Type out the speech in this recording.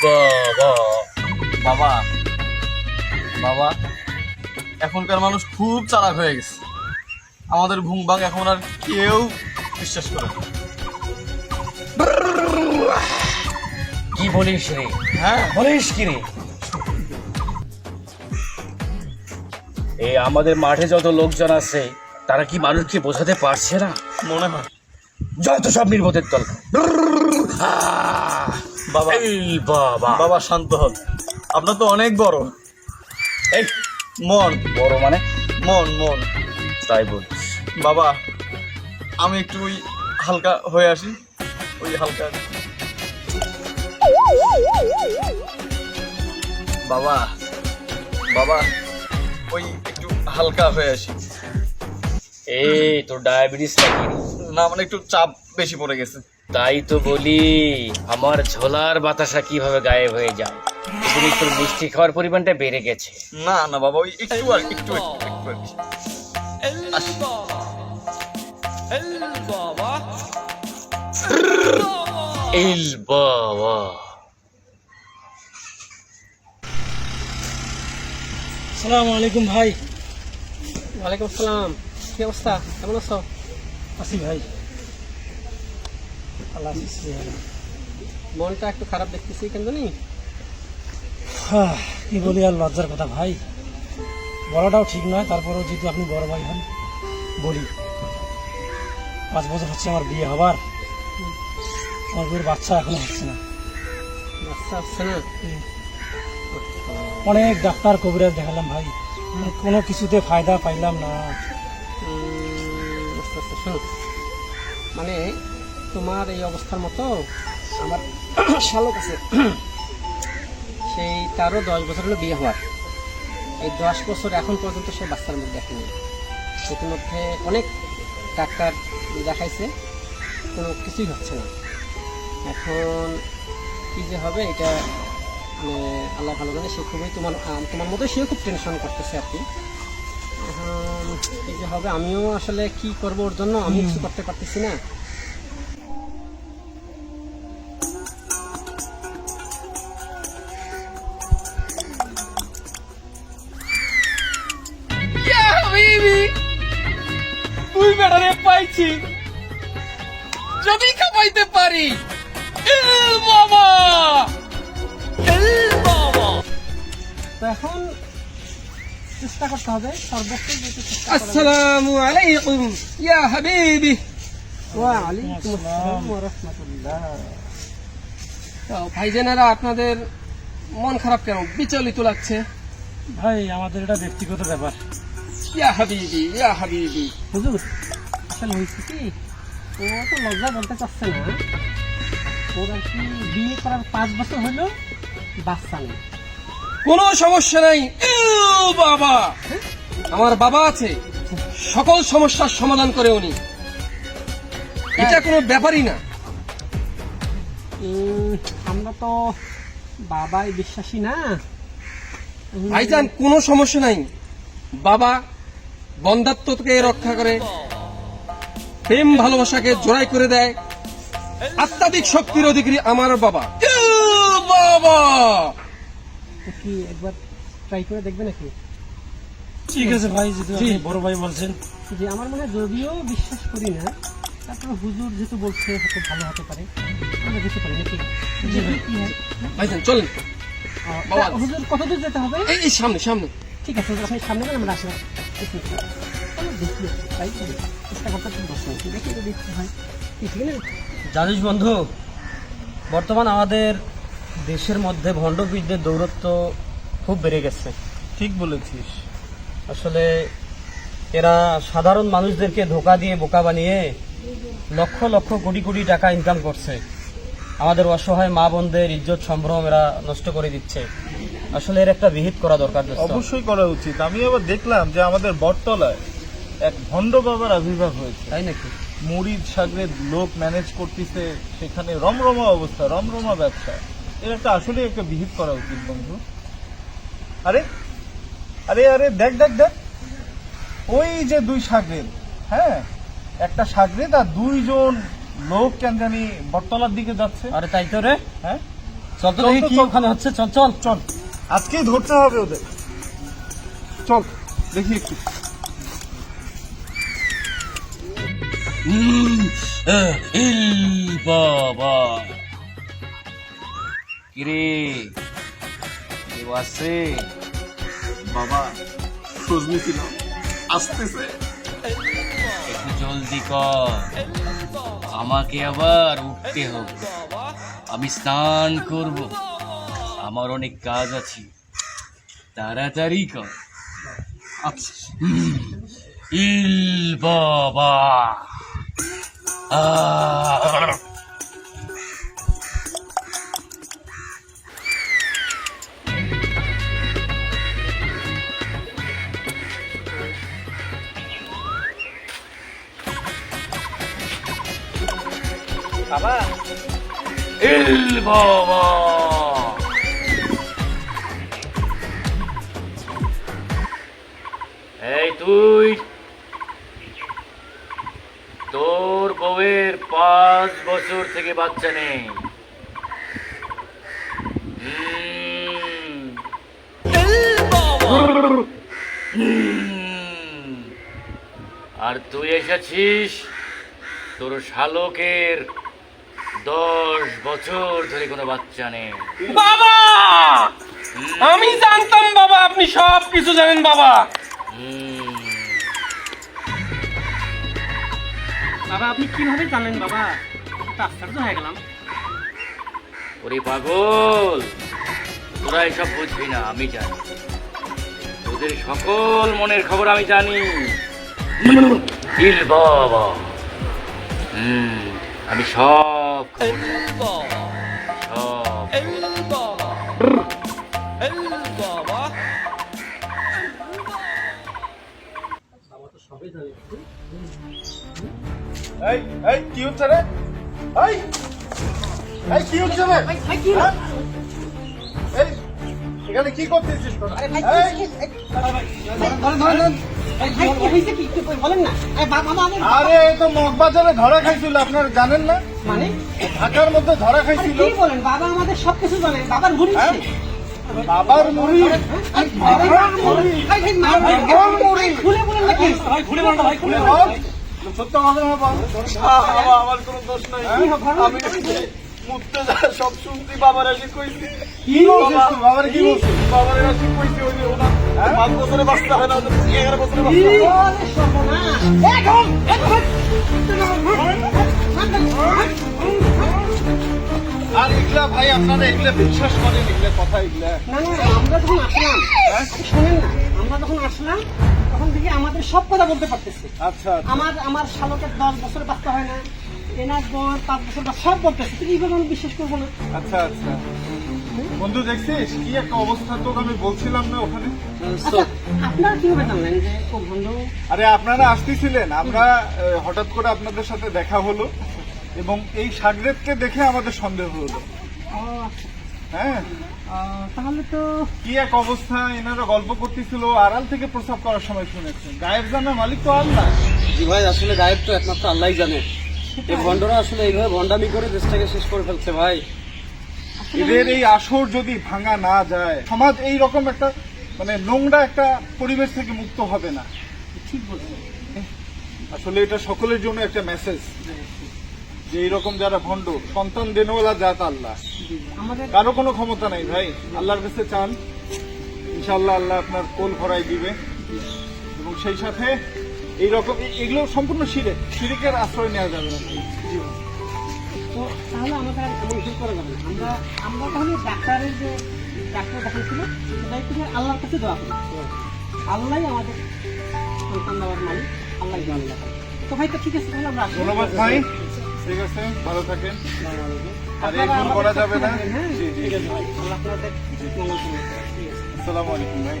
বাবা বাবা বাবা এখনকার মানুষ খুব চালাক হয়ে গেছে। আমাদের ঘুম ভাঙ এখন আর কেউ বিশ্বাস করে কি বলিস রে? হ্যাঁ। বলিস কি রে? এই আমাদের মাঠে যত লোকজন আছে তারা কি মানুষকে বোঝাতে পারছে না? মনে হয়। যত সব নির্বোধের দল! বাবা। বাবা। বাবা শান্ত হন। আপনার তো অনেক বড়। এই মন। বড় মানে? মন মন। তাই বল। বাবা আমি একটু ওই হালকা হয়ে আসি। ওই হালকা। বাবা বাবা ওই একটু হালকা হয়ে আসি। এই তোর ডায়াবেটিস নাকি না মানে একটু চাপ বেশি পড়ে গেছে। তাই তো বলি আমার ঝোলার বাতাসা কীভাবে গায়েব হয়ে যায়? এদিকে তোর মিষ্টি খাওয়ার পরিমাণটা বেড়ে গেছে। না না বাবা ওই একটু আর একটু একটু একটু। ইল বাবা আসসালামু আলাইকুম ভাই। ওয়ালাইকুম আসসালাম। কি অবস্থা? কেমন আছো? আসি ভাই। আল্লাহ। মনটা একটু খারাপ দেখতেছি কেন জানি? কি বলি আর লজ্জার কথা ভাই। বলাটাও ঠিক নয় তারপরেও যেহেতু আপনি বড় ভাই হন বলি। পাঁচ বছর হচ্ছে আমার বিয়ে হবার। আমার বিয়ের বাচ্চা এখনও হচ্ছে না। বাচ্চা আসছে না? অনেক ডাক্তার কবিরাজ দেখালাম ভাই। কোনো কিছুতে ফায়দা পাইলাম না। আচ্ছা আচ্ছা মানে তোমার এই অবস্থার মতো আমার শালক আছে। সেই তারও দশ বছর হলো বিয়ে হওয়ার। এই দশ বছর এখন পর্যন্ত সে বাচ্চার মধ্যে দেখেনি। ইতিমধ্যে অনেক ডাক্তার দেখাইছে কোনো কিছুই হচ্ছে না। এখন কি যে হবে এটা মানে আল্লাহ ভালো জানে সে খুবই তোমার তোমার মতো সেও খুব টেনশন করতেছে আর কি। এখন কি যে হবে আমিও আসলে কি করব ওর জন্য আমি কিছু করতে পারতেছি না। পাইছি যদি খাপাইতে পারি। বাবা! এখন চেষ্টা করতে হবে সর্বোচ্চ যেতে চেষ্টা করা যায়। আসসালামু আলাইকুম ইয়া হাবিবি। ওয়ালাইকুম আসসালাম ওয়া রাহমাতুল্লাহ। তো ভাইজানেরা আপনাদের মন খারাপ কেন? বিচলিত লাগছে। ভাই আমাদের এটা ব্যক্তিগত ব্যাপার। ইয়া হাবিবি ইয়া হাবিবি। হুজুর আসলে হয়েছে কি? ও তো লজ্জা বলতে চাচ্ছে না ওর আর কি বিয়ে করার পাঁচ বছর হলো বাচ্চা নেই। কোনো সমস্যা নাই। বাবা! আমার বাবা আছে। সকল সমস্যার সমাধান করে উনি। এটা কোনো ব্যাপারই না। আমরা তো বাবাই বিশ্বাসী না। ভাইজান কোনো সমস্যা নাই। বাবা বন্ধাত্মকে রক্ষা করে প্রেম ভালোবাসাকে জোড়াই করে দেয় আত্মাধিক শক্তির অধিকারী আমার বাবা বাবা কি একবার ট্রাই করে দেখবে নাকি ঠিক আছে ভাই যদি আপনি বড় ভাই বলছেন যে আমার মনে হয় যদিও বিশ্বাস করি না তারপরে হুজুর যেহেতু বলছে হয়তো ভালো হতে পারে আমরা যেতে পারি নাকি কি হয়? ভাইজান চলেন হুজুর কত দূর যেতে হবে এই সামনে সামনে ঠিক আছে আপনি সামনে গেলে আমরা আসলাম দেখি চেষ্টা করতে দেখি যদি হয় জানিস বন্ধু বর্তমান আমাদের দেশের মধ্যে ভণ্ডবীরদের দৌরত্ব খুব বেড়ে গেছে। ঠিক বলেছিস। আসলে এরা সাধারণ মানুষদেরকে ধোকা দিয়ে বোকা বানিয়ে লক্ষ লক্ষ কোটি কোটি টাকা ইনকাম করছে। আমাদের অসহায় মা বোনদের ইজ্জত সম্ভ্রম এরা নষ্ট করে দিচ্ছে। আসলে এর একটা বিহিত করা দরকার। অবশ্যই করা উচিত। আমি আবার দেখলাম যে আমাদের বটতলায় এক ভণ্ড বাবার আবির্ভাব হয়েছে। তাই নাকি? মুড়িদ সাগরের লোক ম্যানেজ করতেছে সেখানে রমরমা অবস্থা রমরমা ব্যবসা। এর একটা আসলে একটা বিহিত করা উচিত বন্ধু। আরে আরে আরে দেখ দেখ দেখ। ওই যে দুই সাগরেদ হ্যাঁ? একটা সাগরেদ আর দুইজন লোক কেন জানি বটতলার দিকে যাচ্ছে। আরে তাই তো রে। হ্যাঁ? চল তো দেখি কি ওখানে হচ্ছে চল চল। চল। আজকেই ধরতে হবে ওদের। চল দেখি একটু। বাবা। কিরে? কেউ বাবা সজনি ছিল আসতেছে। একটু জলদি কর। আমাকে আবার উঠতে হবে। আমি স্নান করব। আমার অনেক কাজ আছে। তাড়াতাড়ি কর। আচ্ছা। ইল বাবা। বাবা এই তুই তোর বউয়ের পাঁচ বছর থেকে বাচ্চা নেই। আর তুই এসেছিস তোর শালকের দশ বছর ধরে কোনো বাচ্চা নেই বাবা আমি জানতাম বাবা আপনি সব কিছু জানেন বাবা হুম। বাবা আপনি কীভাবে জানলেন বাবা? তো আশ্চর্য হয়ে গেলাম। ওরে পাগল তোরা এসব বুঝবি না আমি জানি। তোদের সকল মনের খবর আমি জানি। ইল বাবা। হুম আমি সব খবর জানি। এই এই কি হচ্ছে রে? এই এই কি হচ্ছে রে? হ্যাঁ? এই এখানে কি করতেছিস তোরা? এই, হয়েছে কি? বলেন না। বাবা আমাদের আরে এই তো মগবাজারে ধরা খাইছিল আপনারা জানেন না? মানে? ঢাকার মধ্যে ধরা আরে খাইছিল। কি বলেন? বাবা আমাদের সবকিছু জানেন বাবার মুড়ি হ্যাঁ? বাবার মুড়ি? বাবার মুড়ি। খুলে বলেন নাকি ভাই খুলে বলটা ভাই খুলে বল। আমার কোনো দোষ নাই আমি মুক্তে সব শুনছি বাবার এসে কইছি বাবার কি বলছিস বাবার পাঁচ বছরে বাঁচতে হয় না এগারো বছরে বাঁচতে হয়? আর এগুলা ভাই আপনারা এগুলা বিশ্বাস করেন এগুলা কথা এগুলা আমরা যখন আসলাম না, আমরা যখন আসলাম তখন দেখি আমাদের সব কথা বলতে পারতেছে। আচ্ছা আমার আমার শালকের দশ বছর বাচ্চা হয় না এনার বর পাঁচ বছর বা সব বলতেছে তুই এইভাবে আমি বিশ্বাস করব না। আচ্ছা আচ্ছা। বন্ধু দেখছিস কি একটা অবস্থা তোকে আমি বলছিলাম না ওখানে। আচ্ছা আপনারা কীভাবে জানলেন যে ও ভণ্ড আরে আপনারা আসতেছিলেন। আমরা হঠাৎ করে আপনাদের সাথে দেখা হলো এবং এই সাগরেদকে দেখে আমাদের সন্দেহ হলো। আচ্ছা। হ্যাঁ? তাহলে তো কি এক অবস্থা এনারা গল্প করতেছিল আড়াল থেকে প্রসাব করার সময় শুনেছেন। গায়েব জানা মালিক তো আল্লাহ জি ভাই আসলে গায়েব তো একমাত্র আল্লাহ জানে। এই ভণ্ডরা আসলে এইভাবে ভণ্ডামি করে দেশটাকে শেষ করে ফেলছে ভাই। এদের এই আসর যদি ভাঙা না যায় সমাজ এই রকম একটা মানে নোংরা একটা পরিবেশ থেকে মুক্ত হবে না। ঠিক বলছেন। আসলে এটা সকলের জন্য একটা মেসেজ যে এইরকম যারা ভণ্ড সন্তান দেনওয়ালা জাত আল্লাহ। আমাদের কারও কোনো ক্ষমতা নাই ভাই। আল্লাহর কাছে চান ইনশাল্লাহ আল্লাহ আপনার কোল ভরাই দিবে। এবং সেই সাথে এই রকম এগুলো সম্পূর্ণ শিরে শিরিকের আশ্রয় নেওয়া যাবে না। তো তাহলে আমাদের এমন কিছু করা যাবে আমরা আমরা তাহলে ডাক্তারের যে ডাক্তার দেখাচ্ছিল সেটাই থেকে আল্লাহর কাছে দোয়া করি। আল্লাহ আমাদের সন্তান দেওয়ার মালিক আল্লাহ তো ভাই তো ঠিক আছে তাহলে আমরা ধন্যবাদ ভাই। ঠিক আছে ভালো থাকেন। আর এই ভুল করা যাবে না? হ্যাঁ? জি জি ঠিক আছে আসসালামু আলাইকুম ভাই।